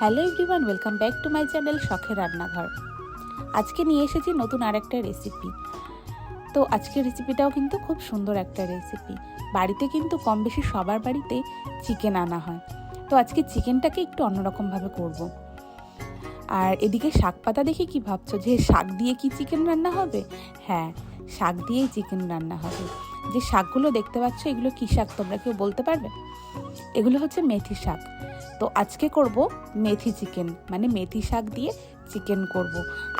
Hello everyone, welcome back to my channel শখের রান্নাঘর। আজকে নিয়ে এসেছি নতুন আরেকটা রেসিপি তো আজকের রেসিপিটাও কিন্তু খুব সুন্দর একটা রেসিপি বাড়িতে কিন্তু কম বেশি সবার বাড়িতে চিকেন আনা হয়। তো আজকে চিকেনটাকে একটু অন্যরকমভাবে করব। আর এদিকে শাক পাতা দেখে কি ভাবছ? যে শাক দিয়ে কি চিকেন রান্না হবে? হ্যাঁ শাক দিয়েই চিকেন রান্না হবে। যে শাকগুলো দেখতে পাচ্ছ, এগুলো কী শাক তোমরা কেউ বলতে পারবে? এগুলো হচ্ছে মেথি শাক। তো আজকে করব মেথি চিকেন মানে মেথি শাক দিয়ে চিকেন করব।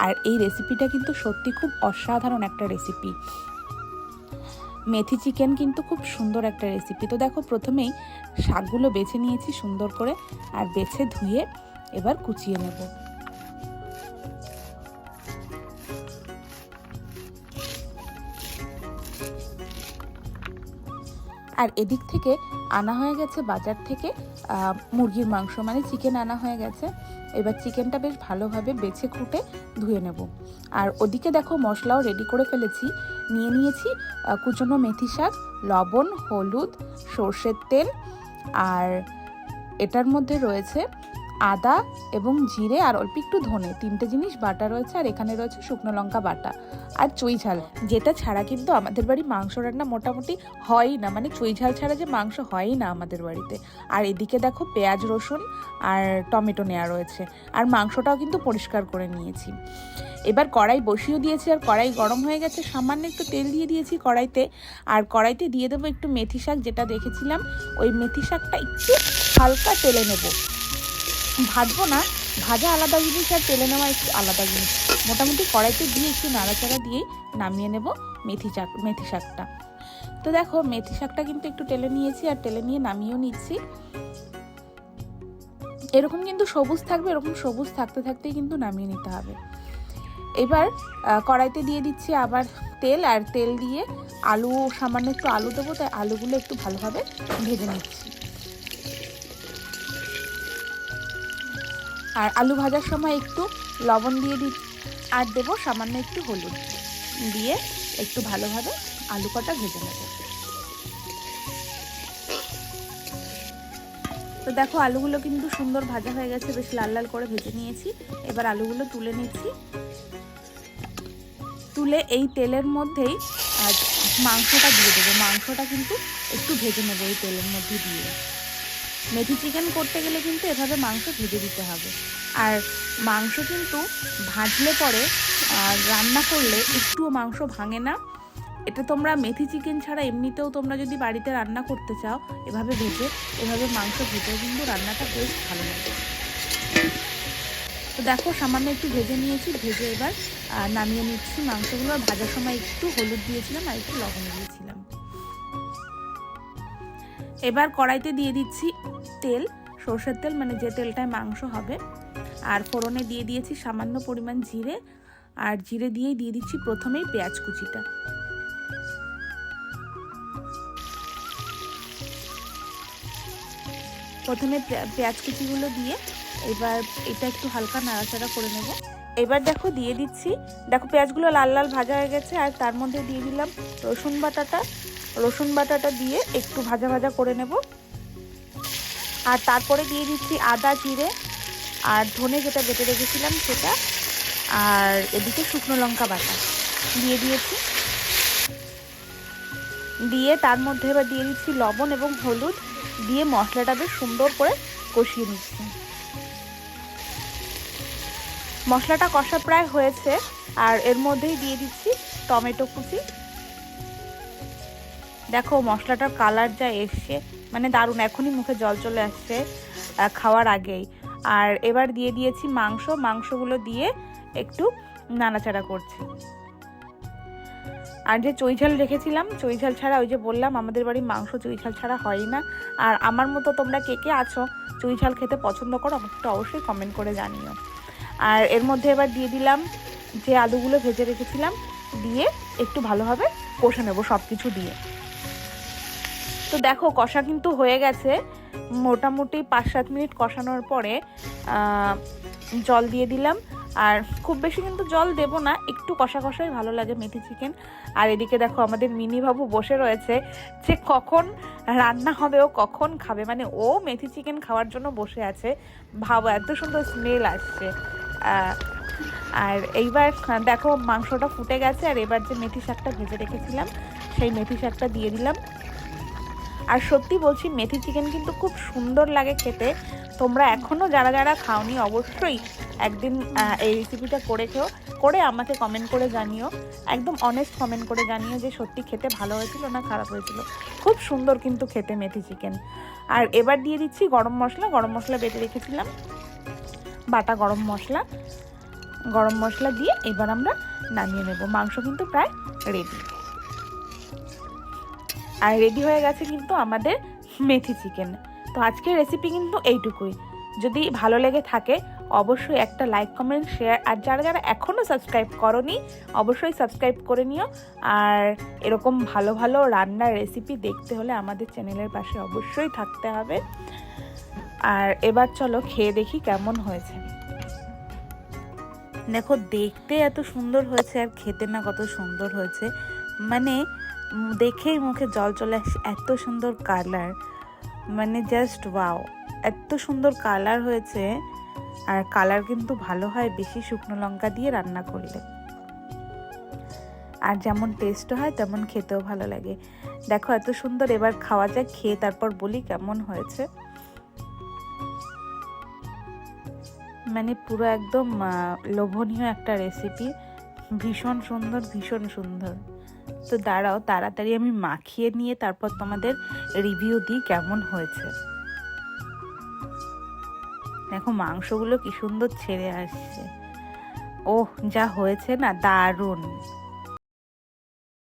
আর এই রেসিপিটা কিন্তু সত্যি খুব অসাধারণ একটা রেসিপি। মেথি চিকেন কিন্তু খুব সুন্দর একটা রেসিপি। তো দেখো, প্রথমেই শাকগুলো বেছে নিয়েছি সুন্দর করে, আর বেছে ধুয়ে এবার কুচিয়ে নেব। আর এদিক থেকে আনা হয়ে গেছে, বাজার থেকে মুরগির মাংস। মানে চিকেন আনা হয়ে গেছে। এবার চিকেনটা বেশ ভালোভাবে বেছে খুঁটে ধুয়ে নেব। আর ওদিকে দেখো মশলাও রেডি করে ফেলেছি। নিয়ে নিয়েছি কুচনো মেথি শাক, লবণ, হলুদ, সর্ষের তেল, আর এটার মধ্যে রয়েছে আদা এবং জিরে আর অল্প একটু ধনে। তিনটে জিনিস, বাটা রয়েছে আর এখানে রয়েছে শুকনো লঙ্কা বাটা আর চুই ঝাল। যেটা ছাড়া কিন্তু আমাদের বাড়ি মাংস রান্না মোটামুটি হয়ই না। মানে চুই ঝাল ছাড়া যে মাংস হয়ই না আমাদের বাড়িতে। আর এদিকে দেখো পেঁয়াজ, রসুন আর টমেটো নেওয়া রয়েছে। আর মাংসটাও কিন্তু পরিষ্কার করে নিয়েছি। এবার কড়াই বসিয়েও দিয়েছি আর কড়াই গরম হয়ে গেছে। সামান্য একটু তেল দিয়ে দিয়েছি কড়াইতে। আর কড়াইতে দিয়ে দেবো একটু মেথি শাক, যেটা দেখেছিলাম, ওই মেথি শাকটা একটু হালকা তেলে নেব। ভাজবো না, ভাজা আলাদা জিনিস আর তেলে নেওয়া একটু আলাদা জিনিস। মোটামুটি কড়াইতে দিয়ে একটু নাড়াচাড়া দিয়েই নামিয়ে নেব মেথি শাক মেথি শাকটা। তো দেখো, মেথি শাকটা কিন্তু একটু টেলে নিয়েছি আর টেলে নিয়ে নামিয়েও নিচ্ছি। এরকম কিন্তু সবুজ থাকবে, এরকম সবুজ থাকতে থাকতেই কিন্তু নামিয়ে নিতে হবে। এবার কড়াইতে দিয়ে দিচ্ছি আবার তেল আর তেল দিয়ে আলু, সামান্য একটু আলু দেবো, তাই আলুগুলো একটু ভালোভাবে ভেজে নিচ্ছি। আর আলু ভাজার সময় একটু লবণ দিয়ে দি আর দেবো সামান্য একটু হলুদ দিয়ে একটু ভালোভাবে আলু কটা ভেজে নেব। তো দেখো, আলুগুলো কিন্তু সুন্দর ভাজা হয়ে গেছে, বেশ লাল লাল করে ভেজে নিয়েছি। এবার আলুগুলো তুলে নিচ্ছি। তুলে এই তেলের মধ্যেই মাংসটা দিয়ে দেবো। মাংসটা কিন্তু একটু ভেজে নেব এই তেলের মধ্যে দিয়ে। মেথি চিকেন করতে গেলে কিন্তু এভাবে মাংস ভেজে দিতে হবে। আর মাংস কিন্তু ভাজলে পরে রান্না করলে একটুও মাংস ভাঙে না। এটা তোমরা মেথি চিকেন ছাড়া এমনিতেও তোমরা যদি বাড়িতে রান্না করতে চাও, এভাবে ভেজে, এভাবে মাংস ভেজেও কিন্তু রান্নাটা বেশ ভালো লাগে। তো দেখো, সামান্য একটু ভেজে নিয়েছি, ভেজে এবার নামিয়ে নিচ্ছি মাংসগুলো। ভাজার সময় একটু হলুদ দিয়েছিলাম আর একটু লবণ দিয়েছিলাম। এবার কড়াইতে দিয়ে দিচ্ছি তেল, সর্ষের তেল মানে যে তেলটায় মাংস হবে। আর ফোড়নে দিয়ে দিয়েছি সামান্য পরিমাণ জিরে, আর জিরে দিয়েই দিয়ে দিচ্ছি প্রথমেই পেঁয়াজ কুচিটা। প্রথমে পেঁয়াজ কুচিগুলো দিয়ে এবার এটা একটু হালকা নাড়াচাড়া করে নেব। এবার দেখো দিয়ে দিচ্ছি, দেখো পেঁয়াজগুলো লাল লাল ভাজা হয়ে গেছে, আর তার মধ্যে দিয়ে দিলাম রসুন বাটাটা রসুন বাটাটা দিয়ে একটু ভাজা ভাজা করে নেব। আর তারপরে দিয়ে দিচ্ছি আদা, জিরে আর ধনে যেটা বেটে রেখেছিলাম সেটা। আর এদিকে শুকনো লঙ্কা বাটা দিয়ে দিয়েছি। দিয়ে তার মধ্যে এবার দিয়ে দিচ্ছি লবণ এবং হলুদ দিয়ে মশলাটা বেশ সুন্দর করে কষিয়ে নিচ্ছি। মশলাটা কষা প্রায় হয়েছে আর এর মধ্যেই দিয়ে দিচ্ছি টমেটো কুচি। দেখো, মশলাটার কালার যা এসছে মানে দারুণ, এখনই মুখে জল চলে আসছে খাওয়ার আগেই। আর এবার দিয়ে দিয়েছি মাংস, মাংসগুলো দিয়ে একটু নাড়াচাড়া করছি। আর যে চৈঝাল রেখেছিলাম, চৈঝাল ছাড়া ওই যে বললাম, আমাদের বাড়ি মাংস চৈঝাল ছাড়া হয় না। আর আমার মতো তোমরা কে কে আছো, চৈঝাল খেতে পছন্দ করো, আমাকে অবশ্যই কমেন্ট করে জানিও। আর এর মধ্যে এবার দিয়ে দিলাম যে আলুগুলো ভেজে রেখেছিলাম, দিয়ে একটু ভালোভাবে কষে নেব সব কিছু দিয়ে। তো দেখো, কষা কিন্তু হয়ে গেছে। মোটামুটি পাঁচ সাত মিনিট কষানোর পরে জল দিয়ে দিলাম। আর খুব বেশি কিন্তু জল দেব না, একটু কষা কষাই ভালো লাগে মেথি চিকেন। আর এদিকে দেখো, আমাদের মিনি বাবু বসে রয়েছে যে কখন রান্না হবে, ও কখন খাবে। মানে ও মেথি চিকেন খাওয়ার জন্য বসে আছে। ভাবো, এত সুন্দর স্মেল আসছে। আর এইবার দেখো, মাংসটা ফুটে গেছে। আর এবার যে মেথি শাকটা ভেজে রেখেছিলাম, সেই মেথি শাকটা দিয়ে দিলাম। আর সত্যি বলছি, মেথি চিকেন কিন্তু খুব সুন্দর লাগে খেতে। তোমরা এখনও যারা যারা খাওনি, অবশ্যই একদিন এই রেসিপিটা করে খেও। করে আমাকে কমেন্ট করে জানিও। একদম অনেস্ট কমেন্ট করে জানিও যে সত্যি খেতে ভালো হয়েছিল না খারাপ হয়েছিল। খুব সুন্দর কিন্তু খেতে মেথি চিকেন আর এবার দিয়ে দিচ্ছি গরম মশলা। গরম মশলা বেটে রেখেছিলাম। বাটা গরম মশলা। গরম মশলা দিয়ে এবার আমরা নামিয়ে নেব। মাংস কিন্তু প্রায় রেডি আর রেডি হয়ে গেছে কিন্তু আমাদের মেথি চিকেন তো আজকের রেসিপি কিন্তু এইটুকুই। যদি ভালো লেগে থাকে, অবশ্যই একটা লাইক কমেন্ট শেয়ার আর যারা যারা এখনও সাবস্ক্রাইব করনি, অবশ্যই সাবস্ক্রাইব করে নিও। আর এরকম ভালো ভালো রান্নার রেসিপি দেখতে হলে আমাদের চ্যানেলের পাশে অবশ্যই থাকতে হবে। আর এবার চলো খেয়ে দেখি কেমন হয়েছে। দেখো, দেখতে এত সুন্দর হয়েছে আর খেতে না কত সুন্দর হয়েছে। মানে দেখেই মুখে জল চলে আসছে এত সুন্দর কালার মানে জাস্ট ওয়াও এত সুন্দর কালার হয়েছে। আর কালার কিন্তু ভালো হয় বেশি শুকনো লঙ্কা দিয়ে রান্না করলে। আর যেমন টেস্ট হয়, তেমন খেতেও ভালো লাগে। দেখো এত সুন্দর, এবার খাওয়া যায় খেয়ে তারপর বলি কেমন হয়েছে। মানে পুরো একদম লোভনীয় একটা রেসিপি ভীষণ সুন্দর ভীষণ সুন্দর। তো দাঁড়াও, তাড়াতাড়ি আমি মাখিয়ে নিয়ে তারপর তোমাদের রিভিউ দিই কেমন হয়েছে। দেখো মাংসগুলো কি সুন্দর ছেড়ে আসছে। ওহ, যা হয়েছে না, দারুণ।